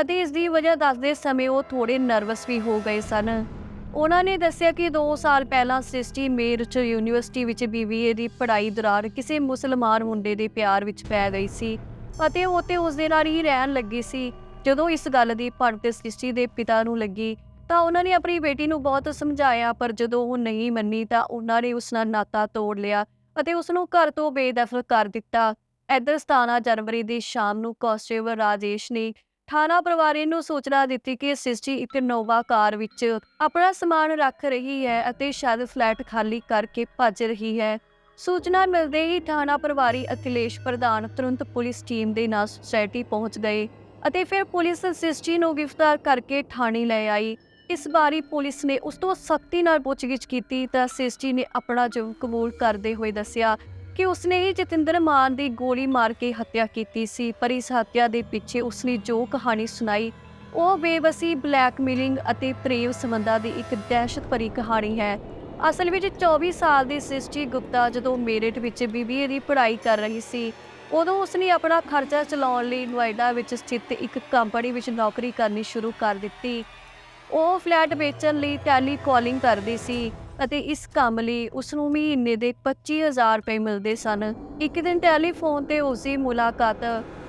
ਅਤੇ ਇਸ ਦੀ ਵਜ੍ਹਾ ਦੱਸਦੇ ਸਮੇਂ ਉਹ ਥੋੜੇ ਨਰਵਸ ਵੀ ਹੋ ਗਏ ਸਨ। ਉਹਨਾਂ ਨੇ ਦੱਸਿਆ ਕਿ 2 ਸਾਲ ਪਹਿਲਾਂ ਸ੍ਰਿਸ਼ਟੀ ਮੇਰਠ ਯੂਨੀਵਰਸਿਟੀ ਵਿੱਚ ਬੀਬੀਏ ਦੀ ਪੜ੍ਹਾਈ ਦੌਰਾਨ ਕਿਸੇ ਮੁਸਲਮਾਨ ਮੁੰਡੇ ਦੇ ਪਿਆਰ ਵਿੱਚ ਪੈ ਗਈ ਸੀ ਅਤੇ ਉਹ ਤੇ ਉਸ ਦੇ ਨਾਲ ਹੀ ਰਹਿਣ ਲੱਗੀ ਸੀ। ਜਦੋਂ ਇਸ ਗੱਲ ਦੀ ਭਣਕ ਸ੍ਰਿਸ਼ਟੀ ਦੇ ਪਿਤਾ ਨੂੰ ਲੱਗੀ ਤਾਂ ਉਹਨਾਂ ਨੇ ਆਪਣੀ ਬੇਟੀ ਨੂੰ ਬਹੁਤ ਸਮਝਾਇਆ, ਪਰ ਜਦੋਂ ਉਹ ਨਹੀਂ ਮੰਨੀ ਤਾਂ ਉਹਨਾਂ ਨੇ ਉਸ ਨਾਲ ਨਾਤਾ ਤੋੜ ਲਿਆ ਅਤੇ ਉਸ ਨੂੰ ਘਰ ਤੋਂ ਬੇਦਖਲ ਕਰ ਦਿੱਤਾ। ਇੱਧਰ 17 ਜਨਵਰੀ ਦੀ ਸ਼ਾਮ ਨੂੰ ਕਾਂਸਟੇਬਲ ਰਾਜੇਸ਼ ਨੇ ਥਾਣਾ ਪਰਿਵਾਰੀ ਨੂੰ ਸੂਚਨਾ ਦਿੱਤੀ ਕਿ ਸਿਸਟੀ ਇੱਕ ਨੋਵਾ ਕਾਰ ਵਿੱਚ ਆਪਣਾ ਸਮਾਨ ਰੱਖ ਰਹੀ ਹੈ ਅਤੇ ਸ਼ਾਇਦ ਫਲੈਟ ਖਾਲੀ ਕਰਕੇ ਭੱਜ ਰਹੀ ਹੈ। ਸੂਚਨਾ ਮਿਲਦੇ ਹੀ ਥਾਣਾ ਪਰਿਵਾਰੀ ਅਖਿਲੇਸ਼ ਪ੍ਰਧਾਨ ਤੁਰੰਤ ਪੁਲਿਸ ਟੀਮ ਦੇ ਨਾਲ ਸੁਸਾਇਟੀ ਪਹੁੰਚ ਗਏ ਅਤੇ ਫਿਰ ਪੁਲਿਸ ਸ੍ਰਿਸ਼ਟੀ ਨੂੰ ਗ੍ਰਿਫਤਾਰ ਕਰਕੇ ਥਾਣੇ ਲੈ ਆਈ। ਇਸ ਬਾਰੇ ਪੁਲਿਸ ਨੇ ਉਸ ਤੋਂ ਸਖਤੀ ਨਾਲ ਪੁੱਛਗਿੱਛ ਕੀਤੀ ਤਾਂ ਸ੍ਰਿਸ਼ਟੀ ਨੇ ਆਪਣਾ ਜੁਰਮ ਕਬੂਲ ਕਰਦੇ ਹੋਏ ਦੱਸਿਆ ਕਿ ਉਸਨੇ ਹੀ ਜਤਿੰਦਰ ਮਾਨ ਦੀ ਗੋਲੀ ਮਾਰ ਕੇ ਹੱਤਿਆ ਕੀਤੀ ਸੀ, ਪਰ ਇਸ ਹੱਤਿਆ ਦੇ ਪਿੱਛੇ ਉਸਨੇ ਜੋ ਕਹਾਣੀ ਸੁਣਾਈ, ਉਹ ਬੇਬਸੀ ਬਲੈਕਮੇਲਿੰਗ ਅਤੇ ਪ੍ਰੇਮ ਸੰਬੰਧਾਂ ਦੀ ਇੱਕ ਦਹਿਸ਼ਤ ਭਰੀ ਕਹਾਣੀ ਹੈ। ਅਸਲ ਵਿੱਚ 24 ਸਾਲ ਦੀ ਸ੍ਰਿਸ਼ਟੀ ਗੁਪਤਾ ਜਦੋਂ ਮੇਰਠ ਵਿੱਚ ਬੀਬੀਏ ਦੀ ਪੜ੍ਹਾਈ ਕਰ ਰਹੀ ਸੀ, ਉਦੋਂ ਉਸਨੇ ਆਪਣਾ ਖਰਚਾ ਚਲਾਉਣ ਲਈ ਨੋਇਡਾ ਵਿੱਚ ਸਥਿਤ ਇੱਕ ਕੰਪਨੀ ਵਿੱਚ ਨੌਕਰੀ ਕਰਨੀ ਸ਼ੁਰੂ ਕਰ ਦਿੱਤੀ। ਉਹ ਫਲੈਟ ਵੇਚਣ ਲਈ ਟੈਲੀ ਕਾਲਿੰਗ ਕਰਦੀ ਸੀ ਅਤੇ ਇਸ ਕੰਮ ਲਈ ਉਸ ਨੂੰ ਮਹੀਨੇ ਦੇ 25000 ਰੁਪਏ ਮਿਲਦੇ ਸਨ। ਇੱਕ ਦਿਨ ਟੈਲੀਫੋਨ ਤੇ ਉਸ ਦੀ ਮੁਲਾਕਾਤ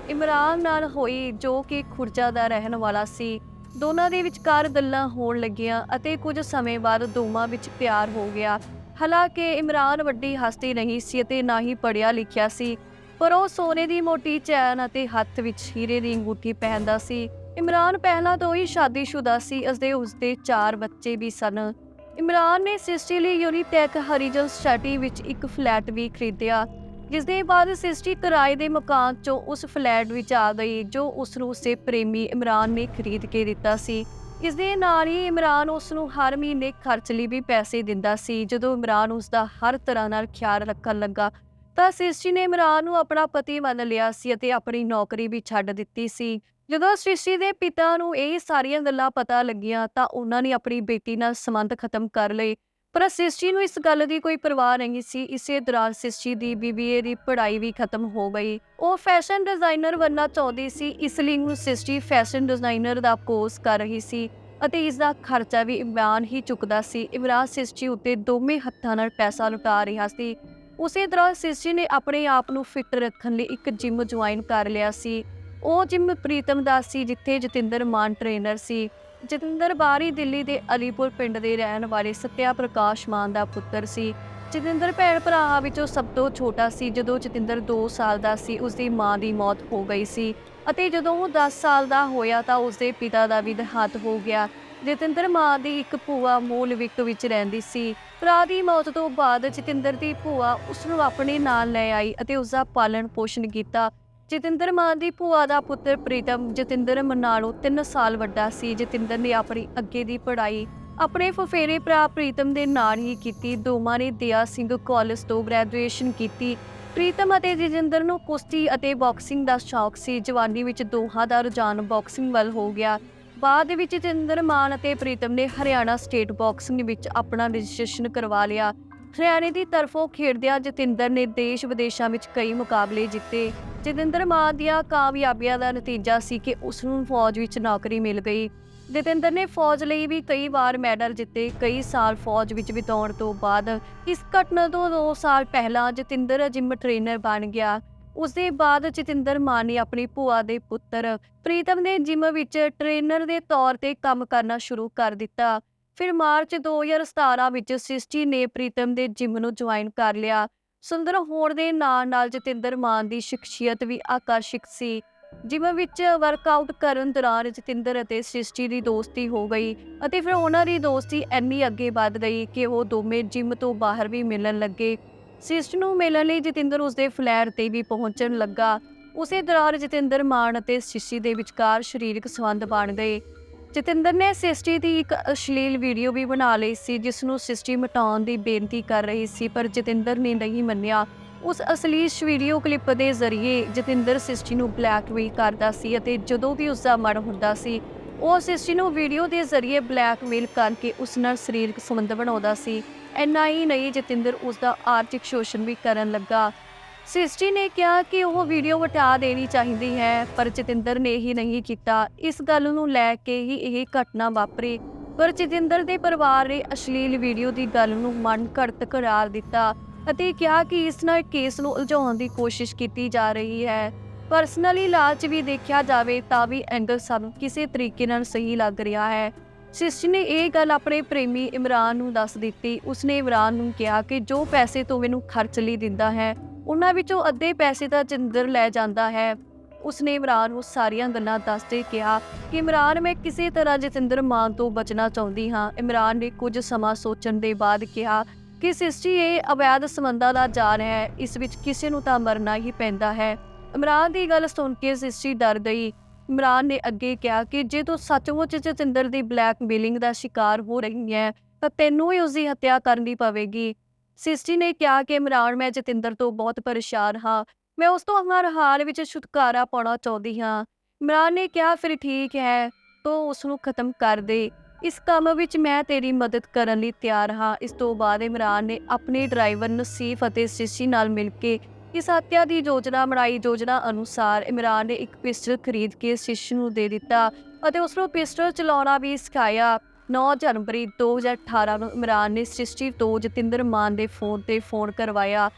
ਇਮਰਾਨ ਨਾਲ ਹੋਈ, ਜੋ ਕਿ ਖੁਰਜਾ ਦਾ ਰਹਿਣ ਵਾਲਾ ਸੀ। ਦੋਨਾਂ ਦੇ ਵਿਚਕਾਰ ਗੱਲਾਂ ਹੋਣ ਲੱਗੀਆਂ ਅਤੇ ਕੁਝ ਸਮੇਂ ਬਾਅਦ ਦੋਵਾਂ ਵਿੱਚ ਪਿਆਰ ਹੋ ਗਿਆ। ਹਾਲਾਂਕਿ ਇਮਰਾਨ ਵੱਡੀ ਹਸਤੀ ਨਹੀਂ ਸੀ ਅਤੇ ਨਾ ਹੀ ਪੜ੍ਹਿਆ ਲਿਖਿਆ ਸੀ, ਪਰ ਉਹ ਸੋਨੇ ਦੀ ਮੋਟੀ ਚੈਨ ਅਤੇ ਹੱਥ ਵਿੱਚ ਹੀਰੇ ਦੀ ਅੰਗੂਠੀ ਪਹਿਨਦਾ ਸੀ। ਇਮਰਾਨ ਪਹਿਲਾਂ ਤੋਂ ਹੀ ਸ਼ਾਦੀशुदा ਸੀ ਅਸਦੇ ਉਸਦੇ ਚਾਰ ਬੱਚੇ ਵੀ ਸਨ। ਇਮਰਾਨ ਨੇ ਸਿਸਟੀ ਲਈ ਯੂਨੀਟੈਕ ਹਰੀਜਨ ਸਟੱਡੀ ਵਿੱਚ ਇੱਕ ਫਲੈਟ ਵੀ ਖਰੀਦਿਆ ਜਿਸ ਦੇ ਬਾਅਦ ਸਿਸਟੀ ਕਿਰਾਏ ਦੇ ਮਕਾਨ 'ਚੋਂ ਉਸ ਫਲੈਟ ਵਿੱਚ ਆ ਗਈ, ਜੋ ਉਸ ਨੂੰ ਉਸੇ ਪ੍ਰੇਮੀ ਇਮਰਾਨ ਨੇ ਖਰੀਦ ਕੇ ਦਿੱਤਾ ਸੀ। ਇਸ ਦੇ ਨਾਲ ਹੀ ਇਮਰਾਨ ਉਸ ਨੂੰ ਹਰ ਮਹੀਨੇ ਖਰਚ ਲਈ ਵੀ ਪੈਸੇ ਦਿੰਦਾ ਸੀ। ਜਦੋਂ ਇਮਰਾਨ ਉਸ ਦਾ ਹਰ ਤਰ੍ਹਾਂ ਨਾਲ ਖਿਆਲ ਰੱਖਣ ਲੱਗਾ, ਤਾਂ ਸਿਸਟੀ ਨੇ ਇਮਰਾਨ ਨੂੰ ਆਪਣਾ ਪਤੀ ਮੰਨ ਲਿਆ ਸੀ ਅਤੇ ਆਪਣੀ ਨੌਕਰੀ ਵੀ ਛੱਡ ਦਿੱਤੀ ਸੀ। ਜਦੋਂ ਸ੍ਰਿਸ਼ਟੀ ਦੇ ਪਿਤਾ ਨੂੰ ਇਹ ਸਾਰੀਆਂ ਗੱਲਾਂ ਪਤਾ ਲੱਗੀਆਂ ਤਾਂ ਉਹਨਾਂ ਨੇ ਆਪਣੀ ਬੇਟੀ ਨਾਲ ਸੰਬੰਧ ਖਤਮ ਕਰ ਲਏ। ਪਰ ਸ੍ਰਿਸ਼ਟੀ ਨੂੰ ਇਸ ਗੱਲ ਦੀ ਕੋਈ ਪਰਵਾਹ ਨਹੀਂ ਸੀ। ਇਸੇ ਦੌਰਾਨ ਸ੍ਰਿਸ਼ਟੀ ਦੀ ਬੀਬੀਏ ਦੀ ਪੜ੍ਹਾਈ ਵੀ ਖਤਮ ਹੋ ਗਈ। ਉਹ ਫੈਸ਼ਨ ਡਿਜ਼ਾਈਨਰ ਬਣਨਾ ਚਾਹੁੰਦੀ ਸੀ, ਇਸ ਲਈ ਉਹ ਸ੍ਰਿਸ਼ਟੀ ਫੈਸ਼ਨ ਡਿਜ਼ਾਈਨਰ ਦਾ ਕੋਰਸ ਕਰ ਰਹੀ ਸੀ ਅਤੇ ਇਸ ਦਾ ਖਰਚਾ ਵੀ ਇਮਰਾਨ ਹੀ ਚੁੱਕਦਾ ਸੀ। ਇਮਰਾਨ ਸ੍ਰਿਸ਼ਟੀ ਉੱਤੇ ਦੋਵੇਂ ਹੱਥਾਂ ਨਾਲ ਪੈਸਾ ਲੁਟਾ ਰਿਹਾ ਸੀ। ਉਸੇ ਦੌਰਾਨ ਸ੍ਰਿਸ਼ਟੀ ਨੇ ਆਪਣੇ ਆਪ ਨੂੰ ਫਿੱਟ ਰੱਖਣ ਲਈ ਇੱਕ ਜਿਮ ਜੁਆਇਨ ਕਰ ਲਿਆ ਸੀ। ਉਹ ਜਿਮ ਪ੍ਰੀਤਮ ਦਾਸ ਸੀ, ਜਿੱਥੇ ਜਤਿੰਦਰ ਮਾਨ ਟ੍ਰੇਨਰ ਸੀ। ਜਤਿੰਦਰ ਬਾਹਰੀ ਦਿੱਲੀ ਦੇ ਅਲੀਪੁਰ ਪਿੰਡ ਦੇ ਰਹਿਣ ਵਾਲੇ ਸਤਿਆ ਪ੍ਰਕਾਸ਼ ਮਾਨ ਦਾ ਪੁੱਤਰ ਸੀ। ਜਤਿੰਦਰ ਭੈਣ ਭਰਾਵਾਂ ਵਿੱਚੋਂ ਸਭ ਤੋਂ ਛੋਟਾ ਸੀ, ਜਦੋਂ ਜਤਿੰਦਰ 2 ਸਾਲ ਦਾ ਸੀ ਉਸ ਦੀ ਮਾਂ ਦੀ ਮੌਤ ਹੋ ਗਈ ਸੀ। ਅਤੇ ਜਦੋਂ ਉਹ 10 ਸਾਲ ਦਾ ਹੋਇਆ ਤਾਂ ਉਸ ਦੇ ਪਿਤਾ ਦਾ ਵੀ ਦੇਹਾਂਤ ਹੋ ਗਿਆ। ਜਤਿੰਦਰ ਮਾਂ ਦੀ ਇੱਕ ਭੂਆ ਮੂਲ ਵਿਕਟ ਵਿੱਚ ਰਹਿੰਦੀ ਸੀ। ਭਰਾ ਦੀ ਮੌਤ ਤੋਂ ਬਾਅਦ ਜਤਿੰਦਰ ਦੀ ਭੂਆ ਉਸ ਨੂੰ ਆਪਣੇ ਨਾਲ ਲੈ ਆਈ ਅਤੇ ਉਸ ਦਾ ਪਾਲਣ ਪੋਸ਼ਣ ਕੀਤਾ। ਜਤਿੰਦਰ ਮਾਨ ਦੀ ਭੂਆ ਦਾ ਪੁੱਤਰ ਪ੍ਰੀਤਮ ਜਤਿੰਦਰ ਨਾਲੋਂ 3 ਸਾਲ ਵੱਡਾ ਸੀ। ਜਤਿੰਦਰ ਨੇ ਆਪਣੀ ਅੱਗੇ ਦੀ ਪੜ੍ਹਾਈ ਆਪਣੇ ਫਫੇਰੇ ਭਰਾ ਪ੍ਰੀਤਮ ਦੇ ਨਾਲ ਹੀ ਕੀਤੀ। ਦੋਵਾਂ ਨੇ ਦਿਆ ਸਿੰਘ ਕਾਲਜ ਤੋਂ ਗ੍ਰੈਜੂਏਸ਼ਨ ਕੀਤੀ। ਪ੍ਰੀਤਮ ਅਤੇ ਜਤਿੰਦਰ ਨੂੰ ਕੁਸ਼ਤੀ ਅਤੇ ਬਾਕਸਿੰਗ ਦਾ ਸ਼ੌਕ ਸੀ। ਜਵਾਨੀ ਵਿੱਚ ਦੋਹਾਂ ਦਾ ਰੁਝਾਨ ਬਾਕਸਿੰਗ ਵੱਲ ਹੋ ਗਿਆ। ਬਾਅਦ ਵਿੱਚ ਜਤਿੰਦਰ ਮਾਨ ਅਤੇ ਪ੍ਰੀਤਮ ਨੇ ਹਰਿਆਣਾ ਸਟੇਟ ਬਾਕਸਿੰਗ ਵਿੱਚ ਆਪਣਾ ਰਜਿਸਟ੍ਰੇਸ਼ਨ ਕਰਵਾ ਲਿਆ। ਹਰਿਆਣੇ ਦੀ ਤਰਫੋਂ ਖੇਡਦਿਆਂ ਜਤਿੰਦਰ ਨੇ ਦੇਸ਼ ਵਿਦੇਸ਼ਾਂ ਵਿੱਚ ਕਈ ਮੁਕਾਬਲੇ ਜਿੱਤੇ। ਜਤਿੰਦਰ ਮਾਨ ਦੀਆਂ ਕਾਮਯਾਬੀਆਂ ਦਾ ਨਤੀਜਾ ਸੀ ਕਿ ਉਸ ਨੂੰ ਫੌਜ ਵਿੱਚ ਨੌਕਰੀ ਮਿਲ ਗਈ। ਜਤਿੰਦਰ ਨੇ ਫੌਜ ਲਈ ਵੀ ਕਈ ਵਾਰ ਮੈਡਲ ਜਿੱਤੇ, ਕਈ ਸਾਲ ਫੌਜ ਵਿੱਚ ਬਿਤਾਉਣ ਤੋਂ ਬਾਅਦ। ਇਸ ਘਟਨਾ ਤੋਂ 2 ਸਾਲ ਪਹਿਲਾਂ ਜਤਿੰਦਰ ਜਿਮ ਟ੍ਰੇਨਰ ਬਣ ਗਿਆ। ਉਸ ਦੇ ਬਾਅਦ ਜਤਿੰਦਰ ਮਾਨ ਨੇ ਆਪਣੀ ਭੂਆ ਦੇ ਪੁੱਤਰ ਪ੍ਰੀਤਮ ਦੇ ਜਿਮ ਵਿੱਚ ਟ੍ਰੇਨਰ ਦੇ ਤੌਰ ਤੇ ਕੰਮ ਕਰਨਾ ਸ਼ੁਰੂ ਕਰ ਦਿੱਤਾ। ਫਿਰ ਮਾਰਚ 2017 ਵਿੱਚ ਸਿਸਟੀ ਨੇ ਪ੍ਰੀਤਮ ਦੇ ਜਿਮ ਨੂੰ ਜੁਆਇਨ ਕਰ ਲਿਆ। ਸੁੰਦਰ ਹੋਣ ਦੇ ਨਾਲ ਨਾਲ ਜਤਿੰਦਰ ਮਾਨ ਦੀ ਸ਼ਖਸੀਅਤ ਵੀ ਆਕਰਸ਼ਕ ਸੀ। ਜਿਮ ਵਿੱਚ ਵਰਕਆਊਟ ਕਰਨ ਦੌਰਾਨ ਜਤਿੰਦਰ ਅਤੇ ਸ੍ਰਿਸ਼ਟੀ ਦੀ ਦੋਸਤੀ ਹੋ ਗਈ ਅਤੇ ਫਿਰ ਉਹਨਾਂ ਦੀ ਦੋਸਤੀ ਇੰਨੀ ਅੱਗੇ ਵੱਧ ਗਈ ਕਿ ਉਹ ਦੋਵੇਂ ਜਿਮ ਤੋਂ ਬਾਹਰ ਵੀ ਮਿਲਣ ਲੱਗੇ। ਸ੍ਰਿਸ਼ਟੀ ਨੂੰ ਮਿਲਣ ਲਈ ਜਤਿੰਦਰ ਉਸਦੇ ਫਲੈਟ ਤੇ ਵੀ ਪਹੁੰਚਣ ਲੱਗਾ। ਉਸੇ ਦੌਰਾਨ ਜਤਿੰਦਰ ਮਾਨ ਅਤੇ ਸ੍ਰਿਸ਼ਟੀ ਦੇ ਵਿਚਕਾਰ ਸਰੀਰਕ ਸੰਬੰਧ ਬਣ ਗਏ। ਜਤਿੰਦਰ ਨੇ ਸਿਸਟੀ ਦੀ ਇੱਕ ਅਸ਼ਲੀਲ ਵੀਡੀਓ ਵੀ ਬਣਾ ਲਈ ਸੀ, ਜਿਸ ਨੂੰ ਸਿਸਟੀ ਮਿਟਾਉਣ ਦੀ ਬੇਨਤੀ ਕਰ ਰਹੀ ਸੀ, ਪਰ ਜਤਿੰਦਰ ਨੇ ਨਹੀਂ ਮੰਨਿਆ। ਉਸ ਅਸਲੀ ਵੀਡੀਓ ਕਲਿੱਪ ਦੇ ਜ਼ਰੀਏ ਜਤਿੰਦਰ ਸਿਸਟੀ ਨੂੰ ਬਲੈਕਮੇਲ ਕਰਦਾ ਸੀ ਅਤੇ ਜਦੋਂ ਵੀ ਉਸ ਦਾ ਮਨ ਹੁੰਦਾ ਸੀ, ਉਹ ਸਿਸਟੀ ਨੂੰ ਵੀਡੀਓ ਦੇ ਜ਼ਰੀਏ ਬਲੈਕਮੇਲ ਕਰਕੇ ਉਸ ਨਾਲ ਸਰੀਰਕ ਸੰਬੰਧ ਬਣਾਉਂਦਾ ਸੀ। ਇੰਨਾ ਹੀ ਨਹੀਂ, ਜਤਿੰਦਰ ਉਸ ਦਾ ਆਰਥਿਕ ਸ਼ੋਸ਼ਣ ਵੀ ਕਰਨ ਲੱਗਾ। ਸਿਸਟੀ ਨੇ ਕਿਹਾ ਕਿ ਉਹ ਵੀਡੀਓ ਵਟਾ ਦੇਣੀ ਚਾਹੀਦੀ ਹੈ, ਪਰ ਜਤਿੰਦਰ ਨੇ ਹੀ ਨਹੀਂ ਕੀਤਾ। ਇਸ ਗੱਲ ਨੂੰ ਲੈ ਕੇ ਹੀ ਇਹ ਘਟਨਾ ਵਾਪਰੀ। ਪਰ ਜਤਿੰਦਰ ਦੇ ਪਰਿਵਾਰ ਨੇ ਅਸ਼ਲੀਲ ਵੀਡੀਓ ਦੀ ਗੱਲ ਨੂੰ ਮਨ ਘੜਤ ਕਰਾਰ ਦਿੱਤਾ ਅਤੇ ਕਿਹਾ ਕਿ ਇਸ ਨਾਲ ਕੇਸ ਨੂੰ ਉਲਝਾਉਣ ਦੀ ਕੋਸ਼ਿਸ਼ ਕੀਤੀ ਜਾ ਰਹੀ ਹੈ। ਪਰਸਨਲੀ ਲਾਲਚ ਵੀ ਦੇਖਿਆ ਜਾਵੇ ਤਾਂ ਵੀ ਐਂਗਲ ਸਾਨੂੰ ਕਿਸੇ ਤਰੀਕੇ ਨਾਲ ਸਹੀ ਲੱਗ ਰਿਹਾ ਹੈ। ਸਿਸਟੀ ਨੇ ਇਹ ਗੱਲ ਆਪਣੇ ਪ੍ਰੇਮੀ ਇਮਰਾਨ ਨੂੰ ਦੱਸ ਦਿੱਤੀ। ਉਸਨੇ ਇਮਰਾਨ ਨੂੰ ਕਿਹਾ ਕਿ ਜੋ ਪੈਸੇ ਤੋਂ ਮੈਨੂੰ ਖਰਚ ਲਈ ਦਿੰਦਾ ਹੈ ਉਹਨਾਂ ਵਿੱਚੋਂ ਅੱਧੇ ਪੈਸੇ ਤਾਂ ਜਿੰਦਰ ਲੈ ਜਾਂਦਾ ਹੈ। ਉਸਨੇ ਇਮਰਾਨ ਨੂੰ ਸਾਰੀਆਂ ਗੱਲਾਂ ਦੱਸਦੇ ਕਿਹਾ ਕਿ ਇਮਰਾਨ, ਮੈਂ ਕਿਸੇ ਤਰ੍ਹਾਂ ਜਤਿੰਦਰ ਮਾਨ ਤੋਂ ਬਚਣਾ ਚਾਹੁੰਦੀ ਹਾਂ। ਇਮਰਾਨ ਨੇ ਕੁਝ ਸਮਾਂ ਸੋਚਣ ਦੇ ਬਾਅਦ ਕਿਹਾ ਕਿ ਸਿਸਟੀ, ਇਹ ਅਵੈਧ ਸੰਬੰਧਾਂ ਦਾ ਜਾਲ ਹੈ। ਇਸ ਵਿੱਚ ਕਿਸੇ ਨੂੰ ਤਾਂ ਮਰਨਾ ਹੀ ਪੈਂਦਾ ਹੈ। ਇਮਰਾਨ ਦੀ ਗੱਲ ਸੁਣ ਕੇ ਸਿਸਟੀ ਡਰ ਗਈ। ਇਮਰਾਨ ਨੇ ਅੱਗੇ ਕਿਹਾ ਕਿ ਜੇ ਤੂੰ ਸੱਚਮੁੱਚ ਜਤਿੰਦਰ ਦੀ ਬਲੈਕਮੇਲਿੰਗ ਦਾ ਸ਼ਿਕਾਰ ਹੋ ਰਹੀ ਹੈ, ਤਾਂ ਤੈਨੂੰ ਹੀ ਉਸ ਦੀ ਹੱਤਿਆ ਕਰਨੀ ਪਵੇਗੀ। ਸਿਸਟੀ ਨੇ ਕਿਹਾ ਕਿ ਇਮਰਾਨ, ਮੈਂ ਜਤਿੰਦਰ ਤੋਂ ਬਹੁਤ ਪਰੇਸ਼ਾਨ ਹਾਂ। ਮੈਂ ਉਸ ਤੋਂ ਹਰ ਹਾਲ ਵਿੱਚ ਛੁਟਕਾਰਾ ਪਾਉਣਾ ਚਾਹੁੰਦੀ ਹਾਂ। ਇਮਰਾਨ ਨੇ ਕਿਹਾ, ਫਿਰ ਠੀਕ ਹੈ, ਤੂੰ ਉਸ ਨੂੰ ਖਤਮ ਕਰ ਦੇ। ਇਸ ਕੰਮ ਵਿੱਚ ਮੈਂ ਤੇਰੀ ਮਦਦ ਕਰਨ ਲਈ ਤਿਆਰ ਹਾਂ। ਇਸ ਤੋਂ ਬਾਅਦ ਇਮਰਾਨ ਨੇ ਆਪਣੇ ਡਰਾਈਵਰ ਨਸੀਫ ਅਤੇ ਸਿਸੀ ਨਾਲ ਮਿਲ ਕੇ ਇਸ ਹੱਤਿਆ ਦੀ ਯੋਜਨਾ ਬਣਾਈ। ਯੋਜਨਾ ਅਨੁਸਾਰ ਇਮਰਾਨ ਨੇ ਇੱਕ ਪਿਸਟਲ ਖਰੀਦ ਕੇ ਸਿਸ਼ ਨੂੰ ਦੇ ਦਿੱਤਾ ਅਤੇ ਉਸ ਨੂੰ ਪਿਸਟਲ ਚਲਾਉਣਾ ਵੀ ਸਿਖਾਇਆ। 9 ਜਨਵਰੀ 2018 ਨੂੰ ਇਮਰਾਨ ਨੇ ਸਿਸਟੀ ਤੋਂ ਜਤਿੰਦਰ ਮਾਨ ਦੇ ਫੋਨ ਤੇ ਫੋਨ ਕਰਵਾਇਆ।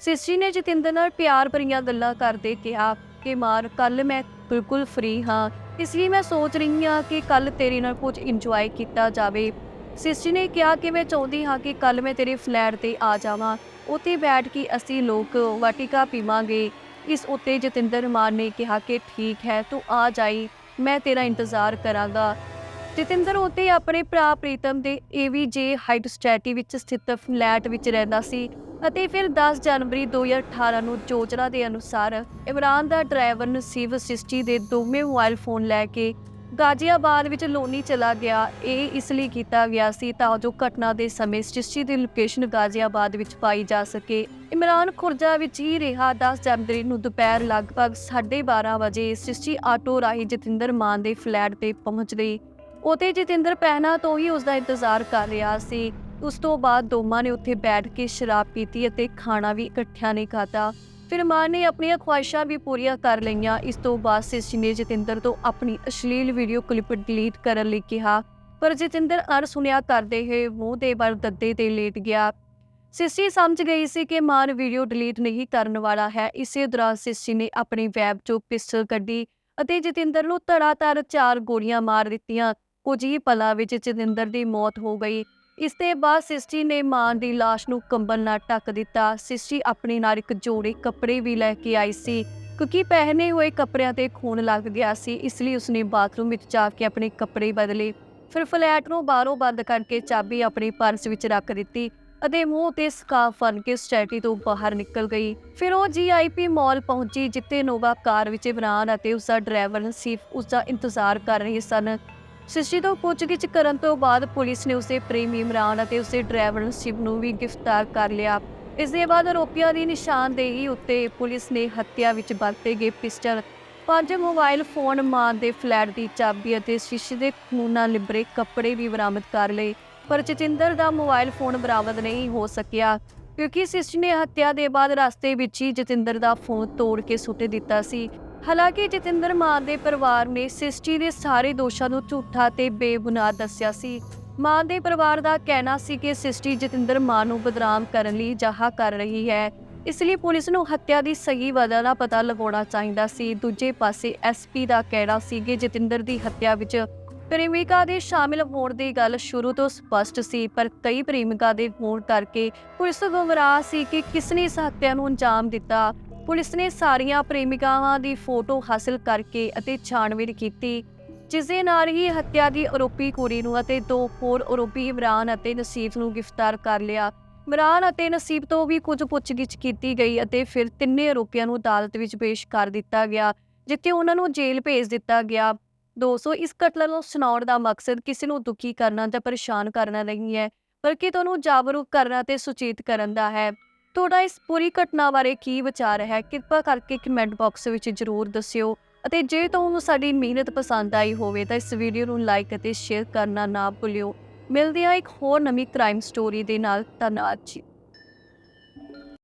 ਸਿਸਟੀ ਨੇ ਜਤਿੰਦਰ ਨਾਲ ਪਿਆਰ ਭਰੀਆਂ ਗੱਲਾਂ ਕਰਦੇ ਕਿਹਾ ਕਿ, ਮਾਰ ਕੱਲ ਮੈਂ ਬਿਲਕੁਲ ਫ੍ਰੀ ਹਾਂ। ਇਸ ਲਈ ਮੈਂ ਸੋਚ ਰਹੀ ਹਾਂ ਕਿ ਕੱਲ ਤੇਰੇ ਨਾਲ ਕੁਝ ਇੰਜੋਏ ਕੀਤਾ ਜਾਵੇ। ਸਿਸਟੀ ਨੇ ਕਿਹਾ ਕਿ ਮੈਂ ਚਾਹੁੰਦੀ ਹਾਂ ਕਿ ਕੱਲ ਮੈਂ ਤੇਰੇ ਫਲੈਟ ਤੇ ਆ ਜਾਵਾਂ। ਉੱਥੇ ਬੈਠ ਕੇ ਅਸੀਂ ਲੋਕ ਵਾਟਿਕਾ ਪੀਵਾਂਗੇ। ਇਸ ਉੱਤੇ ਜਤਿੰਦਰ ਮਾਨ ਨੇ ਕਿਹਾ ਕਿ, ਠੀਕ ਹੈ, ਤੂੰ ਆ ਜਾਈ। ਮੈਂ ਤੇਰਾ ਇੰਤਜ਼ਾਰ ਕਰਾਂਗਾ। ਜਤਿੰਦਰ ਉਤੇ ਆਪਣੇ ਭਰਾ ਪ੍ਰੀਤਮ ਦੇ ਏਵੀਜੇ ਹਾਈਟ ਸਟੈਟੀ ਵਿੱਚ ਸਥਿਤ ਫਲੈਟ ਵਿੱਚ ਰਹਿੰਦਾ ਸੀ ਅਤੇ ਫਿਰ 10 ਜਨਵਰੀ 2018 ਨੂੰ ਯੋਜਨਾ ਦੇ ਅਨੁਸਾਰ ਇਮਰਾਨ ਦਾ ਡਰਾਈਵਰ ਨਸੀਬ ਸਿਸਟੀ ਦੇ ਦੋਵੇਂ ਮੋਬਾਈਲ ਫੋਨ ਲੈ ਕੇ ਗਾਜ਼ੀਆਬਾਦ ਵਿੱਚ ਲੋਨੀ ਚਲਾ ਗਿਆ। ਇਹ ਇਸ ਲਈ ਕੀਤਾ ਗਿਆ ਸੀ ਤਾਂ ਜੋ ਘਟਨਾ ਦੇ ਸਮੇਂ ਸਿਸਟੀ ਦੀ ਲੋਕੇਸ਼ਨ ਗਾਜ਼ੀਆਬਾਦ ਵਿੱਚ ਪਾਈ ਜਾ ਸਕੇ। ਇਮਰਾਨ ਖੁਰਜਾ ਵਿੱਚ ਹੀ ਰਿਹਾ। 10 ਜਨਵਰੀ ਨੂੰ ਦੁਪਹਿਰ ਲਗਭਗ 12:30 ਵਜੇ ਸਿਸਟੀ ਆਟੋ ਰਾਹੀਂ ਜਤਿੰਦਰ ਮਾਨ ਦੇ ਫਲੈਟ ਤੇ ਪਹੁੰਚ ਗਈ। ਉਤੇ ਜਤਿੰਦਰ ਪਹਿਨਾ ਤੋਂ ਹੀ ਉਸ ਦਾ ਇੰਤਜ਼ਾਰ ਕਰ ਰਿਹਾ ਸੀ। ਉਸ ਤੋਂ ਬਾਅਦ ਦੋਵਾਂ ਨੇ ਉੱਥੇ ਬੈਠ ਕੇ ਸ਼ਰਾਬ ਪੀਤੀ ਅਤੇ ਖਾਣਾ ਵੀ ਇਕੱਠਿਆਂ ਨੇ ਖਾਤਾ ਫਿਰ ਮਾਂ ਨੇ ਆਪਣੀਆਂ ਖੁਆਇਸ਼ਾਂ ਵੀ ਪੂਰੀਆਂ ਕਰ ਲਈਆਂ। ਇਸ ਤੋਂ ਬਾਅਦ ਸਿਸੀ ਨੇ ਜਤਿੰਦਰ ਤੋਂ ਆਪਣੀ ਅਸ਼ਲੀਲ ਵੀਡੀਓ ਕਲਿੱਪ ਡਿਲੀਟ ਕਰਨ ਲਈ ਕਿਹਾ। ਪਰ ਜਤਿੰਦਰ ਅਰ ਸੁਣਿਆ ਕਰਦੇ ਹੋਏ ਮੂੰਹ ਦੇ ਬਲ ਦੱਦੇ ਤੇ ਲੇਟ ਗਿਆ। ਸਿਸੀ ਸਮਝ ਗਈ ਸੀ ਕਿ ਮਾਨ ਵੀਡੀਓ ਡਿਲੀਟ ਨਹੀਂ ਕਰਨ ਵਾਲਾ ਹੈ। ਇਸੇ ਦੌਰਾਨ ਸਿਸੀ ਨੇ ਆਪਣੀ ਵੈਬ ਚੋਂ ਪਿਸਟਲ ਕੱਢੀ ਅਤੇ ਜਤਿੰਦਰ ਨੂੰ ਧੜਾਧੜ ਚਾਰ ਗੋਲੀਆਂ ਮਾਰ ਦਿੱਤੀਆਂ। ਕੁਝ ਹੀ ਪਲਾਂ ਵਿੱਚ ਜਤਿੰਦਰ ਦੀ ਮੌਤ ਹੋ ਗਈ। ਇਸ ਦੇ ਬਾਅਦ ਸਿਸਟੀ ਨੇ ਮਾਂ ਦੀ ਲਾਸ਼ ਨੂੰ ਕੰਬਲ ਨਾਲ ਢੱਕ ਦਿੱਤਾ। ਸਿਸਟੀ ਆਪਣੇ ਨਾਲ ਇੱਕ ਜੋੜੇ ਕੱਪੜੇ ਵੀ ਲੈ ਕੇ ਆਈ ਸੀ, ਕਿਉਂਕਿ ਪਹਿਨੇ ਹੋਏ ਕੱਪੜਿਆਂ ਤੇ ਖੂਨ ਲੱਗ ਗਿਆ ਸੀ, ਇਸ ਲਈ ਉਸਨੇ ਬਾਥਰੂਮ ਵਿੱਚ ਜਾ ਕੇ ਆਪਣੇ ਕੱਪੜੇ ਬਦਲੇ। ਫਿਰ ਫਲੈਟ ਨੂੰ ਬਾਹਰੋਂ ਬੰਦ ਕਰਕੇ ਚਾਬੀ ਆਪਣੇ ਪਰਸ ਵਿੱਚ ਰੱਖ ਦਿੱਤੀ ਅਤੇ ਮੂੰਹ ਤੇ ਸਕਾਰਫ ਫਨ ਕੇ ਸਟੈਟੀ ਤੋਂ ਬਾਹਰ ਨਿਕਲ ਗਈ। ਫਿਰ ਉਹ ਜੀਆਈਪੀ ਮਾਲ ਪਹੁੰਚੀ, ਜਿੱਥੇ ਨੋਵਾ ਕਾਰ ਵਿੱਚ ਇਮਰਾਨ ਅਤੇ ਉਸ ਦਾ ਡਰਾਈਵਰ ਨਸੀਫ ਉਸ ਦਾ ਇੰਤਜ਼ਾਰ ਕਰ ਰਹੇ ਸਨ। ਸਿਸਟੀ ਤੋਂ ਪੁੱਛਗਿੱਛ ਕਰਨ ਤੋਂ ਬਾਅਦ ਪੁਲਿਸ ਨੇ ਉਸੇ ਪ੍ਰੇਮੀ ਇਮਰਾਨ ਅਤੇ ਉਸੇ ਡਰਾਈਵਰ ਨਸੀਬ ਨੂੰ ਵੀ ਗ੍ਰਿਫਤਾਰ ਕਰ ਲਿਆ। ਇਸ ਦੇ ਬਾਅਦ ਆਰੋਪੀਆਂ ਦੀ ਨਿਸ਼ਾਨਦੇਹੀ ਉੱਤੇ ਪੁਲਿਸ ਨੇ ਹੱਤਿਆ ਵਿੱਚ ਵਰਤੇ ਗਏ ਪਿਸਟਲ। ਪੰਜ ਮੋਬਾਈਲ ਫੋਨ ਮਾਂ ਦੇ ਫਲੈਟ ਦੀ ਚਾਬੀ ਅਤੇ ਸ਼ੀਸ਼ੇ ਦੇ ਖੂਨ ਨਾਲ ਲਿਬੜੇ ਕੱਪੜੇ ਵੀ ਬਰਾਮਦ ਕਰ ਲਏ, ਪਰ ਜਤਿੰਦਰ ਦਾ ਮੋਬਾਈਲ ਫੋਨ ਬਰਾਮਦ ਨਹੀਂ ਹੋ ਸਕਿਆ, ਕਿਉਂਕਿ ਸਿਸਟੀ ਨੇ ਹੱਤਿਆ ਦੇ ਬਾਅਦ ਰਸਤੇ ਵਿੱਚ ਹੀ ਜਤਿੰਦਰ ਦਾ ਫੋਨ ਤੋੜ ਕੇ ਸੁੱਟ ਦਿੱਤਾ ਸੀ। ਹਾਲਾਂਕਿ ਜਤਿੰਦਰ ਮਾਨ ਦੇ ਪਰਿਵਾਰ ਨੇ ਸਿਸਟੀ ਦੇ ਸਾਰੇ ਦੋਸ਼ਾਂ ਨੂੰ ਝੂਠਾ ਤੇ ਬੇਬੁਨਿਆਦ ਦੱਸਿਆ ਸੀ। ਮਾਨ ਦੇ ਪਰਿਵਾਰ ਦਾ ਕਹਿਣਾ ਸੀ ਕਿ ਸਿਸਟੀ ਜਤਿੰਦਰ ਮਾਨ ਨੂੰ ਬਦਨਾਮ ਕਰਨ ਲਈ ਜਾਹਾ ਕਰ ਰਹੀ ਹੈ। ਇਸ ਲਈ ਪੁਲਿਸ ਨੂੰ ਹੱਤਿਆ ਦੀ ਸਹੀ ਵਜ੍ਹਾ ਦਾ ਪਤਾ ਲਗਾਉਣਾ ਚਾਹੀਦਾ ਸੀ। ਦੂਜੇ ਪਾਸੇ ਐਸਪੀ ਦਾ ਕਹਿਣਾ ਸੀ ਕਿ ਜਤਿੰਦਰ ਦੀ ਹੱਤਿਆ ਵਿੱਚ ਪ੍ਰੇਮਿਕਾ ਦੇ ਸ਼ਾਮਿਲ ਹੋਣ ਦੀ ਗੱਲ ਸ਼ੁਰੂ ਤੋਂ ਸਪਸ਼ਟ ਸੀ, ਪਰ ਕਈ ਪ੍ਰੇਮਿਕਾ ਦੇ ਹੋਣ ਕਰਕੇ ਪੁਲਿਸ ਗੁੰਮਰਾਹ ਸੀ ਕਿ ਕਿਸ ਨੇ ਇਸ ਹੱਤਿਆ ਨੂੰ ਅੰਜਾਮ ਦਿੱਤਾ। ਪੁਲਿਸ ਨੇ ਸਾਰੀਆਂ ਪ੍ਰੇਮਿਕਾਵਾਂ ਦੀ ਫੋਟੋ ਹਾਸਲ ਕਰਕੇ ਅਤੇ ਛਾਣਬੀਣ ਕੀਤੀ ਜਿਸ ਦੇ ਨਾਲ ਹੀ ਹੱਤਿਆ ਦੀ ਆਰੋਪੀ ਕੁੜੀ ਨੂੰ ਅਤੇ ਦੋ ਹੋਰ ਆਰੋਪੀ ਇਮਰਾਨ ਅਤੇ ਨਸੀਬ ਨੂੰ ਗ੍ਰਿਫਤਾਰ ਕਰ ਲਿਆ। ਇਮਰਾਨ ਅਤੇ ਨਸੀਬ ਤੋਂ ਵੀ ਕੁਝ ਪੁੱਛਗਿੱਛ ਕੀਤੀ ਗਈ ਅਤੇ ਫਿਰ ਤਿੰਨੇ ਆਰੋਪੀਆਂ ਨੂੰ ਅਦਾਲਤ ਵਿੱਚ ਪੇਸ਼ ਕਰ ਦਿੱਤਾ ਗਿਆ, ਜਿੱਥੇ ਉਹਨਾਂ ਨੂੰ ਜੇਲ੍ਹ ਭੇਜ ਦਿੱਤਾ ਗਿਆ। ਦੋਸਤੋ ਇਸ ਘਟਨਾ ਨੂੰ ਸੁਣਾਉਣ ਦਾ ਮਕਸਦ ਕਿਸੇ ਨੂੰ ਦੁਖੀ ਕਰਨਾ ਜਾਂ ਪਰੇਸ਼ਾਨ ਕਰਨਾ ਨਹੀਂ ਹੈ, ਬਲਕਿ ਤੁਹਾਨੂੰ ਜਾਗਰੂਕ ਕਰਨਾ ਤੇ ਸੁਚੇਤ ਕਰਨ ਦਾ ਹੈ। ਤੁਹਾਡਾ ਇਸ ਪੂਰੀ ਘਟਨਾ ਬਾਰੇ ਕੀ ਵਿਚਾਰ ਹੈ? ਕਿਰਪਾ ਕਰਕੇ ਕਮੈਂਟ ਬਾਕਸ ਵਿੱਚ ਜ਼ਰੂਰ ਦੱਸਿਓ। ਅਤੇ ਜੇ ਤੁਹਾਨੂੰ ਸਾਡੀ ਮਿਹਨਤ ਪਸੰਦ ਆਈ ਹੋਵੇ ਤਾਂ ਇਸ ਵੀਡੀਓ ਨੂੰ ਲਾਈਕ ਅਤੇ ਸ਼ੇਅਰ ਕਰਨਾ ਨਾ ਭੁੱਲਿਓ। ਮਿਲਦੇ ਹਾਂ ਇੱਕ ਹੋਰ ਨਵੀਂ ਕ੍ਰਾਈਮ ਸਟੋਰੀ ਦੇ ਨਾਲ। ਧੰਨਵਾਦ ਜੀ।